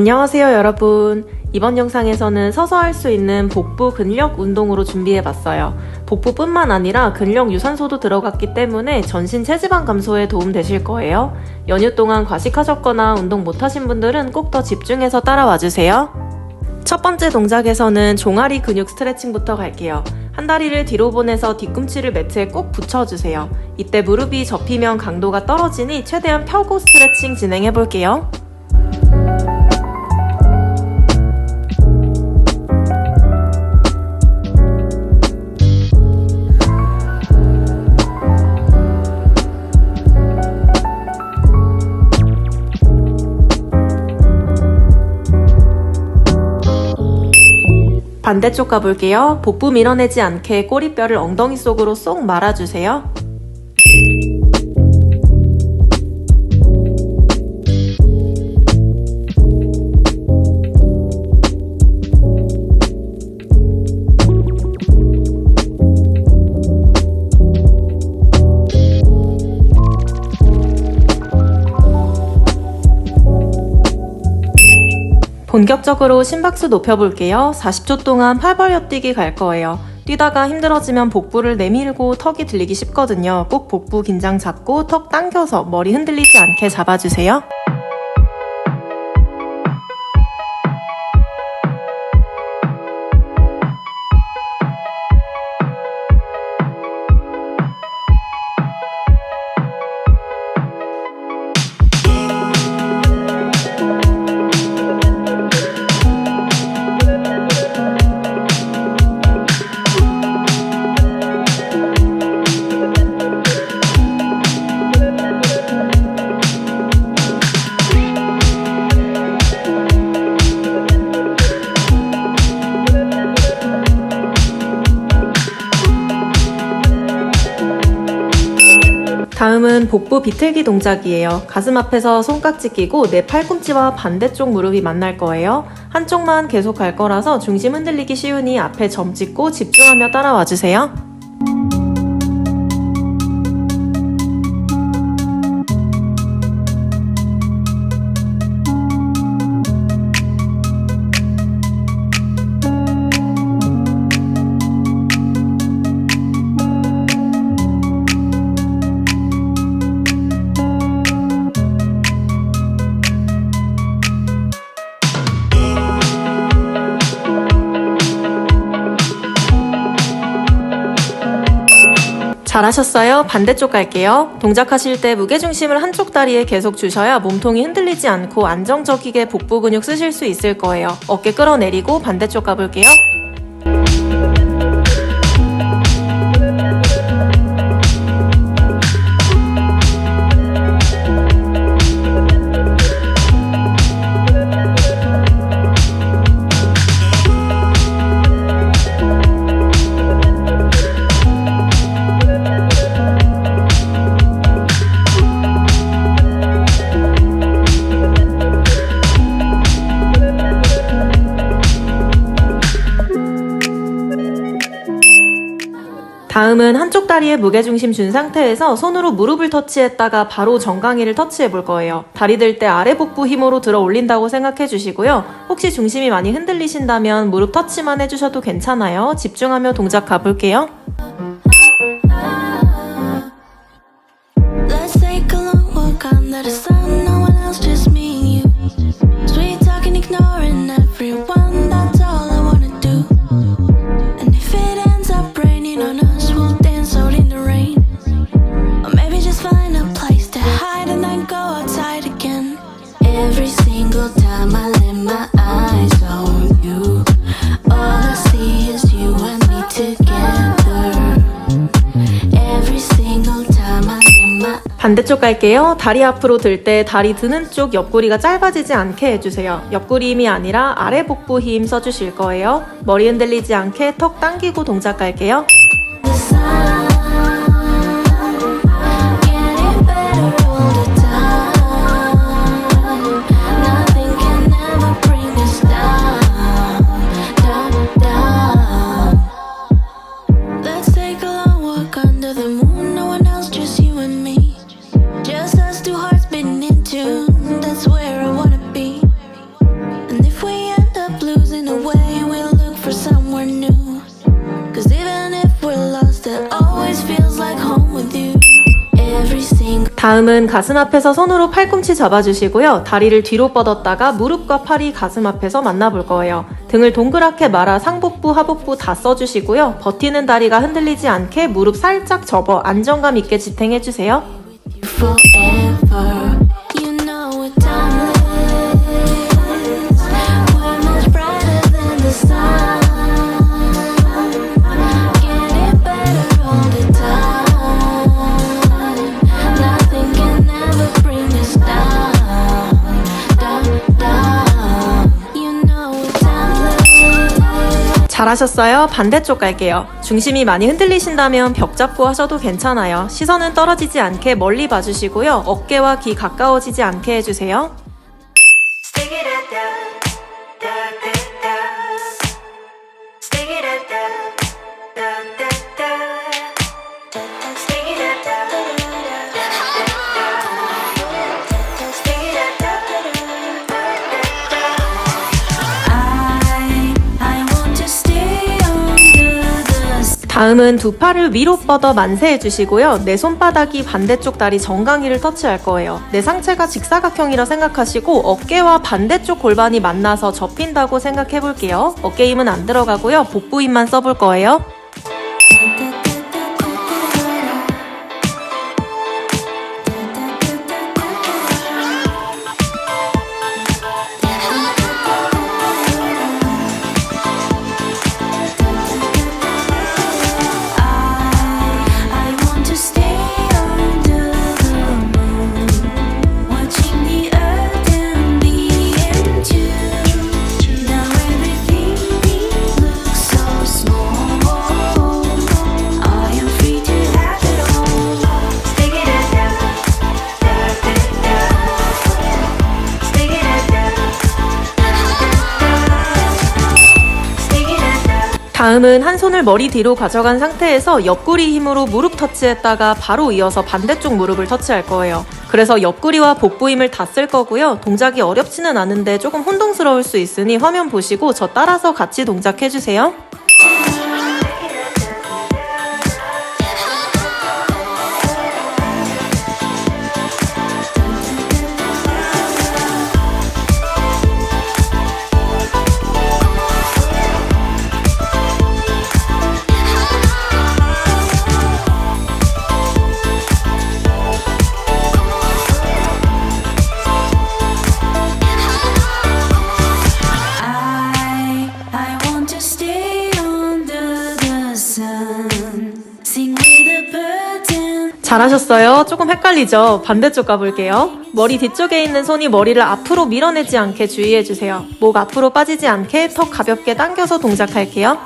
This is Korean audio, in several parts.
안녕하세요 여러분. 이번 영상에서는 서서 할 수 있는 복부 근력 운동으로 준비해봤어요. 복부뿐만 아니라 근력 유산소도 들어갔기 때문에 전신 체지방 감소에 도움 되실 거예요. 연휴 동안 과식하셨거나 운동 못하신 분들은 꼭 더 집중해서 따라와주세요. 첫 번째 동작에서는 종아리 근육 스트레칭부터 갈게요. 한 다리를 뒤로 보내서 뒤꿈치를 매트에 꼭 붙여주세요. 이때 무릎이 접히면 강도가 떨어지니 최대한 펴고 스트레칭 진행해볼게요 반대쪽 가볼게요. 복부 밀어내지 않게 꼬리뼈를 엉덩이 속으로 쏙 말아주세요. 본격적으로 심박수 높여볼게요. 40초 동안 팔 벌려 뛰기 갈 거예요. 뛰다가 힘들어지면 복부를 내밀고 턱이 들리기 쉽거든요. 꼭 복부 긴장 잡고 턱 당겨서 머리 흔들리지 않게 잡아주세요. 다음은 복부 비틀기 동작이에요. 가슴 앞에서 손깍지 끼고 내 팔꿈치와 반대쪽 무릎이 만날 거예요. 한쪽만 계속 갈 거라서 중심 흔들리기 쉬우니 앞에 점 찍고 집중하며 따라와 주세요. 잘하셨어요. 반대쪽 갈게요. 동작하실 때 무게중심을 한쪽 다리에 계속 주셔야 몸통이 흔들리지 않고 안정적이게 복부 근육 쓰실 수 있을 거예요. 어깨 끌어내리고 반대쪽 가볼게요. 다음은 한쪽 다리에 무게중심 준 상태에서 손으로 무릎을 터치했다가 바로 정강이를 터치해 볼 거예요. 다리 들 때 아래 복부 힘으로 들어 올린다고 생각해 주시고요. 혹시 중심이 많이 흔들리신다면 무릎 터치만 해주셔도 괜찮아요. 집중하며 동작 가볼게요. 갈게요. 다리 앞으로 들 때 다리 드는 쪽 옆구리가 짧아지지 않게 해주세요. 옆구리 힘이 아니라 아래 복부 힘 써주실 거예요. 머리 흔들리지 않게 턱 당기고 동작 갈게요. 다음은 가슴 앞에서 손으로 팔꿈치 잡아주시고요. 다리를 뒤로 뻗었다가 무릎과 팔이 가슴 앞에서 만나볼 거예요. 등을 동그랗게 말아 상복부, 하복부 다 써주시고요. 버티는 다리가 흔들리지 않게 무릎 살짝 접어 안정감 있게 지탱해주세요. forever. 잘하셨어요. 반대쪽 갈게요. 중심이 많이 흔들리신다면 벽 잡고 하셔도 괜찮아요. 시선은 떨어지지 않게 멀리 봐주시고요. 어깨와 귀 가까워지지 않게 해주세요. 다음은 두 팔을 위로 뻗어 만세해 주시고요. 내 손바닥이 반대쪽 다리 정강이를 터치할 거예요. 내 상체가 직사각형이라 생각하시고 어깨와 반대쪽 골반이 만나서 접힌다고 생각해 볼게요. 어깨 힘은 안 들어가고요. 복부 힘만 써볼 거예요. 다음은 한 손을 머리 뒤로 가져간 상태에서 옆구리 힘으로 무릎 터치했다가 바로 이어서 반대쪽 무릎을 터치할 거예요. 그래서 옆구리와 복부 힘을 다 쓸 거고요. 동작이 어렵지는 않은데 조금 혼동스러울 수 있으니 화면 보시고 저 따라서 같이 동작해주세요. 잘하셨어요. 조금 헷갈리죠? 반대쪽 가볼게요. 머리 뒤쪽에 있는 손이 머리를 앞으로 밀어내지 않게 주의해주세요. 목 앞으로 빠지지 않게 턱 가볍게 당겨서 동작할게요.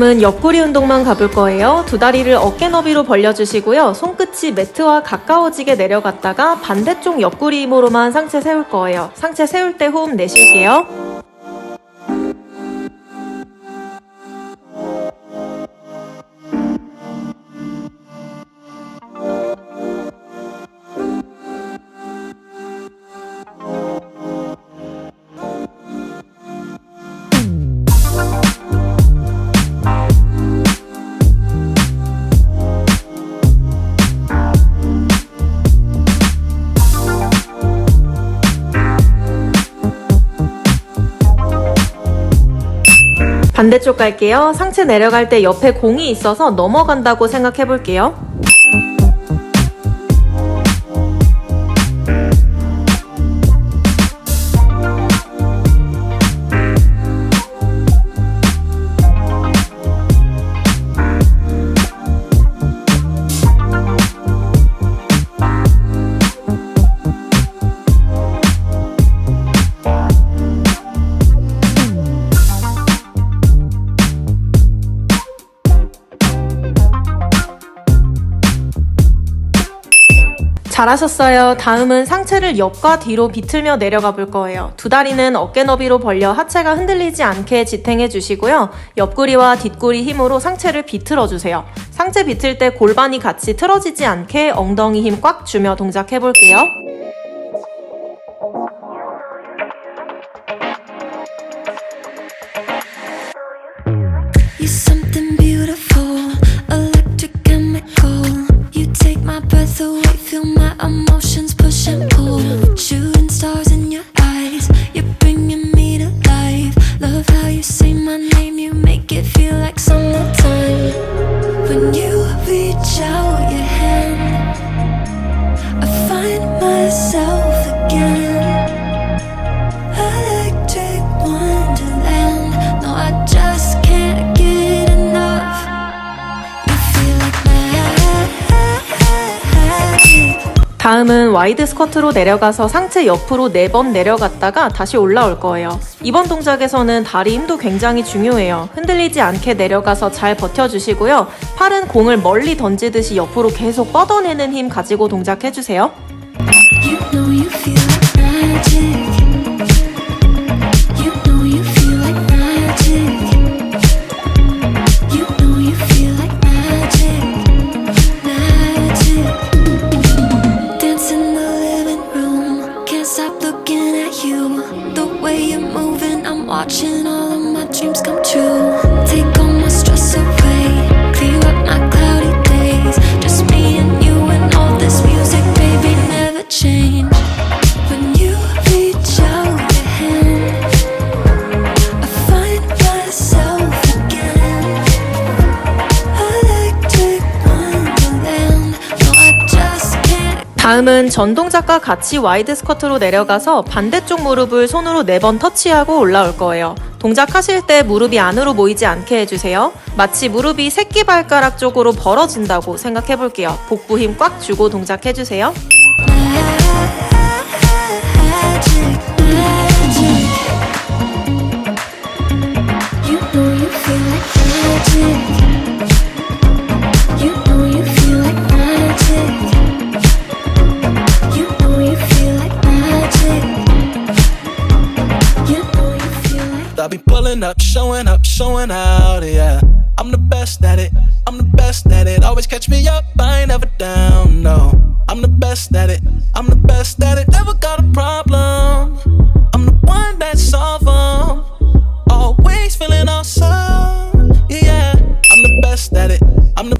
다음은 옆구리 운동만 가볼 거예요. 두 다리를 어깨 너비로 벌려주시고요. 손끝이 매트와 가까워지게 내려갔다가 반대쪽 옆구리 힘으로만 상체 세울 거예요. 상체 세울 때 호흡 내쉴게요. 반대쪽 갈게요. 상체 내려갈 때 옆에 공이 있어서 넘어간다고 생각해 볼게요. 잘하셨어요. 다음은 상체를 옆과 뒤로 비틀며 내려가 볼 거예요. 두 다리는 어깨 너비로 벌려 하체가 흔들리지 않게 지탱해 주시고요. 옆구리와 뒷구리 힘으로 상체를 비틀어 주세요. 상체 비틀 때 골반이 같이 틀어지지 않게 엉덩이 힘 꽉 주며 동작해 볼게요. 다음은 와이드 스쿼트로 내려가서 상체 옆으로 4번 내려갔다가 다시 올라올 거예요. 이번 동작에서는 다리 힘도 굉장히 중요해요. 흔들리지 않게 내려가서 잘 버텨주시고요. 팔은 공을 멀리 던지듯이 옆으로 계속 뻗어내는 힘 가지고 동작해주세요. You know you 다음은 전 동작과 같이 와이드 스쿼트로 내려가서 반대쪽 무릎을 손으로 4번 터치하고 올라올 거예요. 동작하실 때 무릎이 안으로 모이지 않게 해주세요. 마치 무릎이 새끼발가락 쪽으로 벌어진다고 생각해 볼게요. 복부 힘 꽉 주고 동작해주세요. Up, showing up, showing out, yeah. I'm the best at it, I'm the best at it. Always catch me up, I ain't never down, no. I'm the best at it, I'm the best at it. Never got a problem. I'm the one that solve 'em. Always feeling awesome, yeah. I'm the best at it,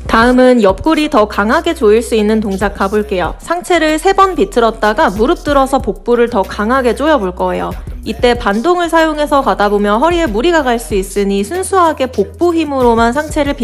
다음은 옆구리 더 강하게 조일 수 있는 동작 가볼게요. 상체를 3번 비틀었다가 무릎 들어서 복부를 더 강하게 조여볼 거예요. 이때 반동을 사용해서 가다 보면 허리에 무리가 갈 수 있으니 순수하게 복부 힘으로만 상체를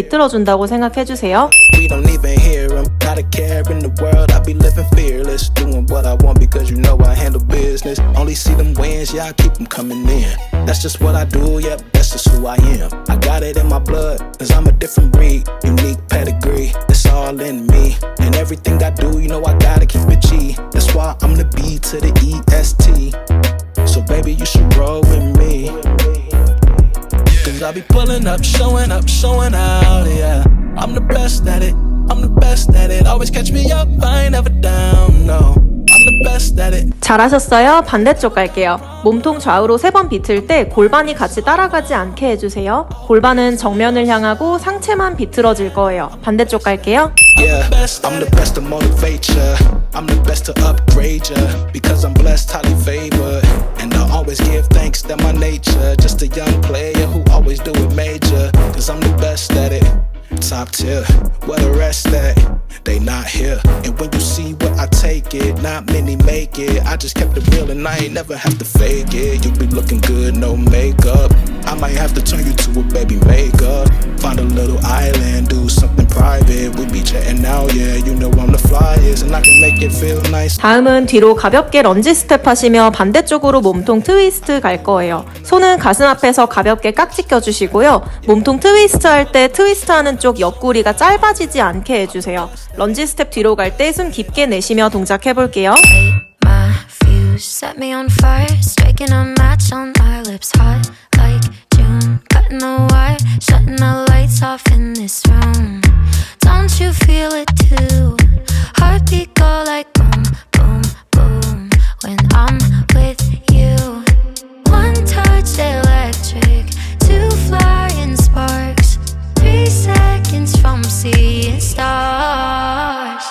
E S T. So baby, you should roll with me. Cause I be pulling up, showing up, showing out, yeah. I'm the best at it, I'm the best at it. Always catch me up, I ain't never down, no. I'm the best at it. 잘하셨어요. 반대쪽 갈게요. 몸통 좌우로 3번 비틀 때 골반이 같이 따라가지 않게 해주세요. 골반은 정면을 향하고 상체만 비틀어질 거예요. 반대쪽 갈게요. Yeah, I'm the best to motivate ya. I'm the best to upgrade ya. Because I'm blessed, highly favored. And always give thanks, that my nature. Just a young player who always do it major. Cause I'm the best at it. Top tier, where the rest at? They not here. And when you see what I take it, not many make it. I just kept it real and I ain't never have to fake it. You be looking good, no makeup. I might have to turn you to a baby makeup. Find a little island, do something private. We be chatting now, yeah. You know I'm the flyest, and I can make it feel nice. 다음은 뒤로 가볍게 런지 스텝 하시며 반대쪽으로 몸통 트위스트 갈 거예요. 손은 가슴 앞에서 가볍게 깍지 껴주시고요. 몸통 트위스트 할 때 트위스트 하는 쪽 옆구리가 짧아지지 않게 해주세요. 런지 스텝 뒤로 갈 때 숨 깊게 내쉬며 동작해 볼게요. set me on fire striking a match on our lips hot like june cutting the wire shutting the lights off in this room don't you feel it too heartbeat go like boom boom boom when i'm with you one touch from seeing stars.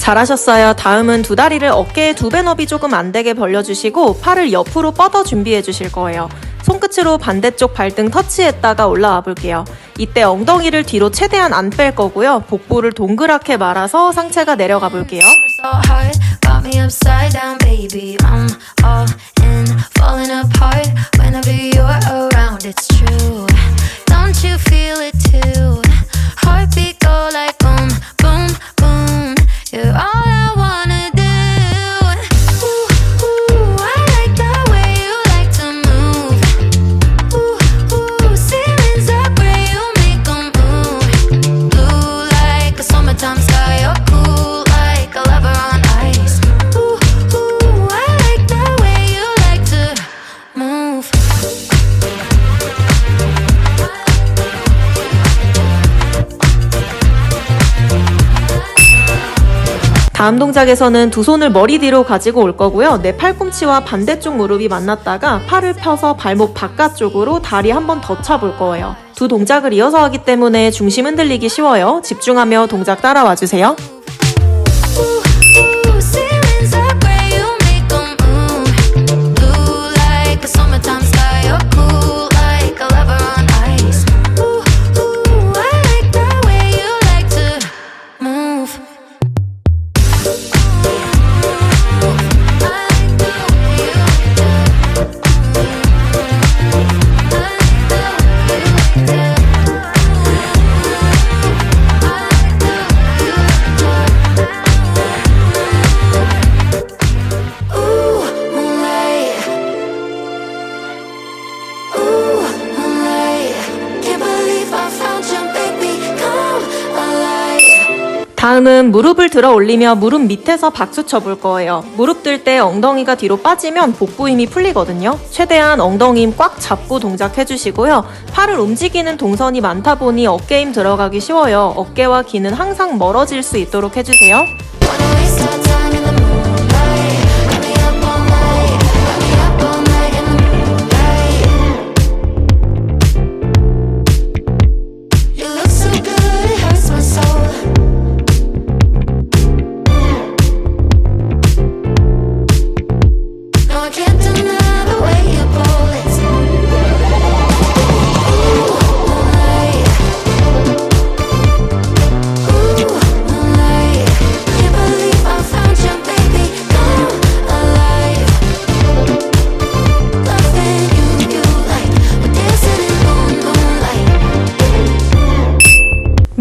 잘하셨어요. 다음은 두 다리를 어깨에 두 배 너비 조금 안 되게 벌려주시고 팔을 옆으로 뻗어 준비해 주실 거예요. 손끝으로 반대쪽 발등 터치했다가 올라와 볼게요. 이때 엉덩이를 뒤로 최대한 안 뺄 거고요. 복부를 동그랗게 말아서 상체가 내려가 볼게요. 다음 동작에서는 두 손을 머리 뒤로 가지고 올 거고요. 내 팔꿈치와 반대쪽 무릎이 만났다가 팔을 펴서 발목 바깥쪽으로 다리 한 번더 차볼 거예요. 두 동작을 이어서 하기 때문에 중심 흔들리기 쉬워요. 집중하며 동작 따라와 주세요. 다음은 무릎을 들어 올리며 무릎 밑에서 박수 쳐볼 거예요. 무릎 들 때 엉덩이가 뒤로 빠지면 복부 힘이 풀리거든요. 최대한 엉덩이 힘 꽉 잡고 동작해 주시고요. 팔을 움직이는 동선이 많다 보니 어깨 힘 들어가기 쉬워요. 어깨와 귀는 항상 멀어질 수 있도록 해주세요.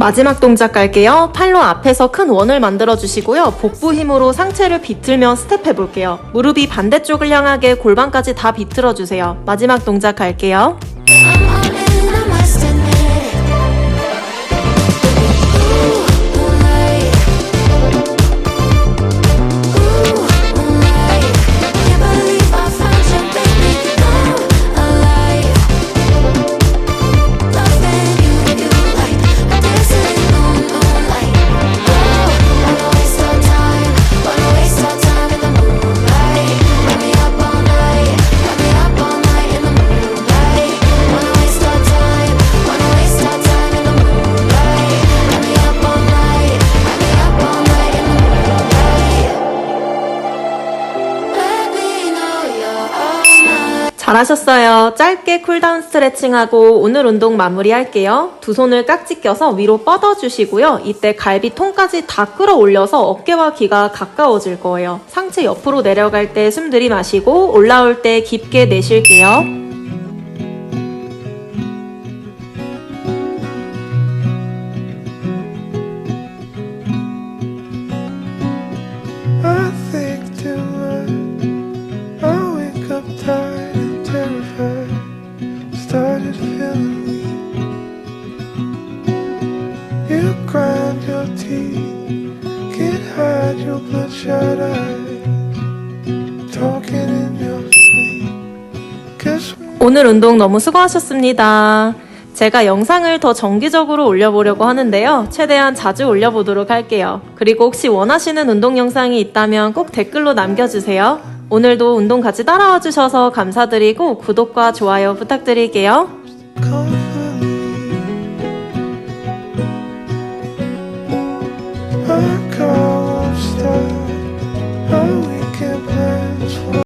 마지막 동작 갈게요. 팔로 앞에서 큰 원을 만들어 주시고요. 복부 힘으로 상체를 비틀며 스텝 해 볼게요. 무릎이 반대쪽을 향하게 골반까지 다 비틀어 주세요. 마지막 동작 갈게요. 잘하셨어요. 짧게 쿨다운 스트레칭하고 오늘 운동 마무리할게요. 두 손을 깍지 껴서 위로 뻗어주시고요. 이때 갈비 통까지 다 끌어올려서 어깨와 귀가 가까워질 거예요. 상체 옆으로 내려갈 때 숨 들이마시고 올라올 때 깊게 내쉴게요. 오늘 운동 너무 수고하셨습니다. 제가 영상을 더 정기적으로 올려보려고 하는데요. 최대한 자주 올려보도록 할게요. 그리고 혹시 원하시는 운동 영상이 있다면 꼭 댓글로 남겨주세요. 오늘도 운동 같이 따라와 주셔서 감사드리고 구독과 좋아요 부탁드릴게요.